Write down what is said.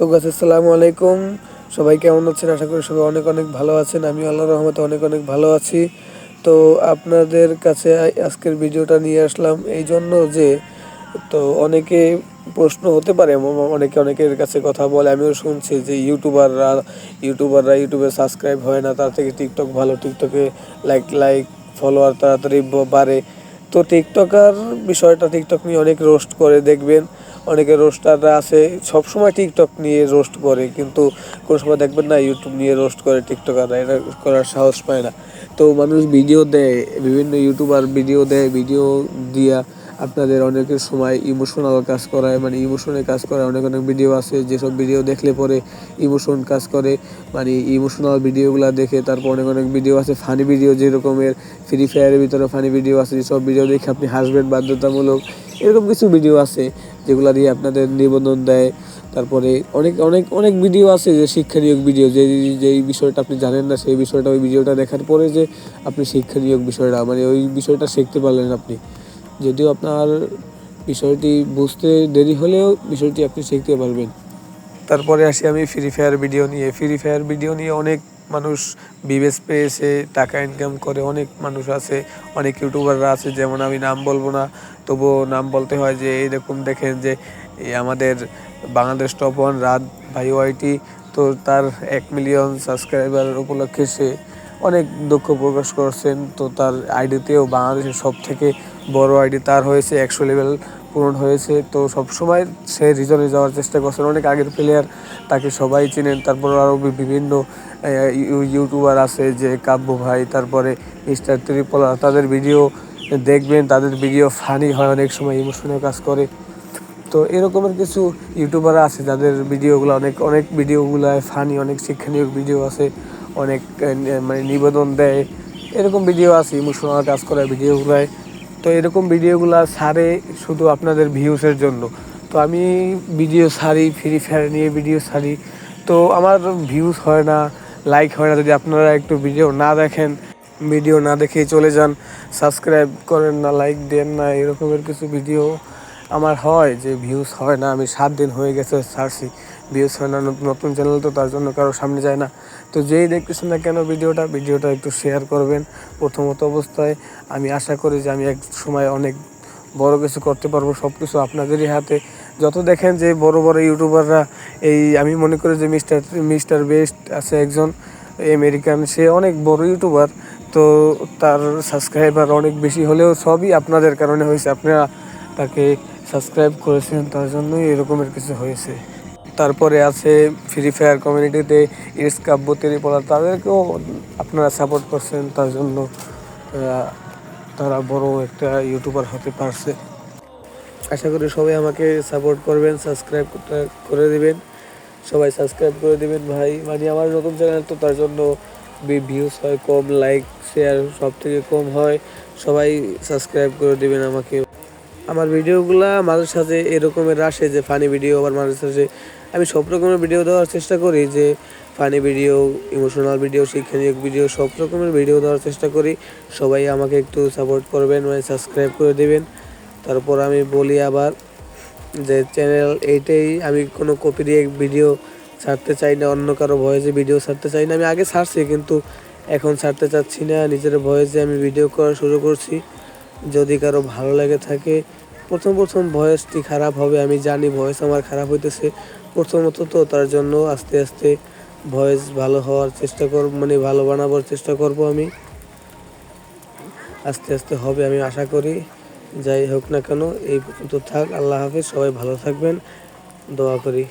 তো গাছ আসসালামু আলাইকুম। সবাই কেমন আছেন? আশা করি সবাই অনেক অনেক ভালো আছেন। আমি আল্লাহ রহমতে অনেক অনেক ভালো আছি। তো আপনাদের কাছে আজকের ভিডিওটা নিয়ে আসলাম এই জন্য যে, তো অনেকে প্রশ্ন হতে পারে অনেকে অনেকের কাছে কথা বলে। আমিও শুনছি যে ইউটিউবাররা ইউটিউবাররা ইউটিউবে সাবস্ক্রাইব হয় না, তার থেকে টিকটক ভালো। টিকটকে লাইক লাইক ফলোয়ার তাড়াতাড়ি বাড়ে। তো টিকটকার বিষয়টা টিকটক নিয়ে অনেক রোস্ট করে দেখবেন, অনেকে রোস্টাররা আছে, সবসময় টিকটক নিয়ে রোস্ট করে, কিন্তু কোনো সময় দেখবেন না ইউটিউব নিয়ে রোস্ট করে টিকটকাররা, এটা করার সাহস পায় না। তো মানুষ ভিডিও দেয়, বিভিন্ন ইউটিউবার ভিডিও দেয়, ভিডিও দিয়া আপনাদের অনেকের সময় ইমোশনাল কাজ করায় মানে ইমোশনে কাজ করায়। অনেক অনেক ভিডিও আছে, যেসব ভিডিও দেখলে পরে ইমোশন কাজ করে। মানে ইমোশনাল ভিডিওগুলো দেখে, তারপর অনেক অনেক ভিডিও আছে ফানি ভিডিও যেরকমের ফ্রি ফায়ারের ভিতরে ফানি ভিডিও আছে, যেসব ভিডিও দেখে আপনি হাসবেন বাধ্যতামূলক। এরকম কিছু ভিডিও আছে, যেগুলো দিয়ে আপনাদের নিবন্ধন দেয়। তারপরে অনেক অনেক অনেক ভিডিও আছে যে শিক্ষানীয় ভিডিও যে, যেই বিষয়টা আপনি জানেন না, সেই বিষয়টা ওই ভিডিওটা দেখার পরে যে আপনি শিক্ষানীয় বিষয়টা মানে ওই বিষয়টা শিখতে পারলেন আপনি। যদিও আপনার বিষয়টি বুঝতে দেরি হলেও বিষয়টি আপনি শিখতে পারবেন। তারপরে আসি আমি ফ্রি ফায়ার ভিডিও নিয়ে। ফ্রি ফায়ার ভিডিও নিয়ে অনেক মানুষ বিবেস পেয়েছে, টাকা ইনকাম করে অনেক মানুষ আছে, অনেক ইউটিউবাররা আছে, যেমন আমি নাম বলব না, তবুও নাম বলতে হয় যে এইরকম দেখেন যে আমাদের বাংলাদেশ টপ ওয়ান রাত ভাই ওয়াইটি তো তার এক মিলিয়ন সাবস্ক্রাইবার উপলক্ষে সে অনেক দুঃখ প্রকাশ করছেন। তো তার আইডিতেও বাংলাদেশের সব থেকে বড় আইডি তার হয়েছে, একশো লেভেল পূরণ হয়েছে। তো সব সময় সে রিজনে যাওয়ার চেষ্টা করছেন। অনেক আগের প্লেয়ার তাকে সবাই চিনেন। তারপর আরও বিভিন্ন ইউটিউবার আছে যে কাব্য ভাই, তারপরে মিস্টার ত্রিপলা। তাদের ভিডিও দেখবেন, তাদের ভিডিও ফানি হয়, অনেক সময় ইমোশনাল কাজ করে। তো এরকমের কিছু ইউটিউবার আছে, যাদের ভিডিওগুলো অনেক অনেক ভিডিওগুলো ফানি অনেক শিক্ষণীয় ভিডিও আছে। অনেক মানে নিবেদন দেয়। এরকম ভিডিও আছে, ইমোশনাল কাজ করা ভিডিওগুলায় তো এরকম ভিডিওগুলো ছাড়ে শুধু আপনাদের ভিউসের জন্য। তো আমি ভিডিও ছাড়ি ফ্রি ফায়ার নিয়ে ভিডিও ছাড়ি। তো আমার ভিউস হয় না লাইক হয় না। যদি আপনারা একটু ভিডিও না দেখেন ভিডিও না দেখেই চলে যান সাবস্ক্রাইব করেন না লাইক দেন না, এরকমের কিছু ভিডিও আমার হয় যে ভিউজ হয় না, আমি সাত দিন হয়ে গেছে ছাড়ছি ভিউজ হয় না, নতুন চ্যানেল তো তার জন্য কারও সামনে যায় না। তো যেই দেখতেছেন না কেন ভিডিওটা ভিডিওটা একটু শেয়ার করবেন। প্রথমত অবস্থায় আমি আশা করি যে আমি এক সময় অনেক বড় কিছু করতে পারব সব কিছু আপনাদেরই হাতে। যত দেখেন যে বড় বড় ইউটিউবাররা এই আমি মনে করি যে মিস্টার মিস্টার বেস্ট আছে একজন আমেরিকান সে অনেক বড় ইউটিউবার তো তার সাবস্ক্রাইবার অনেক বেশি হলেও সবই আপনাদের কারণে হয়েছে। আপনারা তাকে সাবস্ক্রাইব করেছেন, তার জন্যই এরকমের কিছু হয়েছে। তারপরে আছে ফ্রি ফায়ার কমিউনিটিতে ইস কাব্য তেরিপলা তাদেরকেও আপনারা সাপোর্ট করছেন, তার জন্য তারা বড় একটা ইউটিউবার হতে পারছে। আশা করি সবাই আমাকে সাপোর্ট করবেন সাবস্ক্রাইব করে দিবেন। সবাই সাবস্ক্রাইব করে দিবেন ভাই। মানে আমার নতুন চ্যানেল তো তার জন্য ভিউজ হয় কম লাইক শেয়ার সব থেকে কম হয়। সবাই সাবস্ক্রাইব করে দিবেন আমাকে। আমার ভিডিওগুলা মাঝে সাঝে এরকমের আসে যে ফানি ভিডিও আবার মাঝে সাথে আমি সব রকমের ভিডিও দেওয়ার চেষ্টা করি, যে ফানি ভিডিও ইমোশনাল ভিডিও শিক্ষণীয় ভিডিও সব রকমের ভিডিও দেওয়ার চেষ্টা করি। সবাই আমাকে একটু সাপোর্ট করবেন মানে সাবস্ক্রাইব করে দেবেন। তারপর আমি বলি আবার যে চ্যানেল এইটাই, আমি কোনো কপি দিয়ে ভিডিও ছাড়তে চাই না, অন্য কারও ভয়েসে ভিডিও ছাড়তে চাই না। আমি আগে ছাড়ছি, কিন্তু এখন ছাড়তে চাচ্ছি না। নিজের ভয়েসে আমি ভিডিও করা শুরু করছি। যদি কারও ভালো লেগে থাকে, প্রথম প্রথম ভয়েসটি খারাপ হবে, আমি জানি ভয়েস আমার খারাপ হইতেছে। প্রথমত তো তার জন্য আস্তে আস্তে ভয়েস ভালো হওয়ার চেষ্টা করব মানে ভালো বানাবার চেষ্টা করব আমি। আস্তে আস্তে হবে আমি আশা করি। যাই হোক না কেন, এই পর্যন্ত থাক, আল্লাহ হাফিজ, সবাই ভালো থাকবেন, দোয়া করি।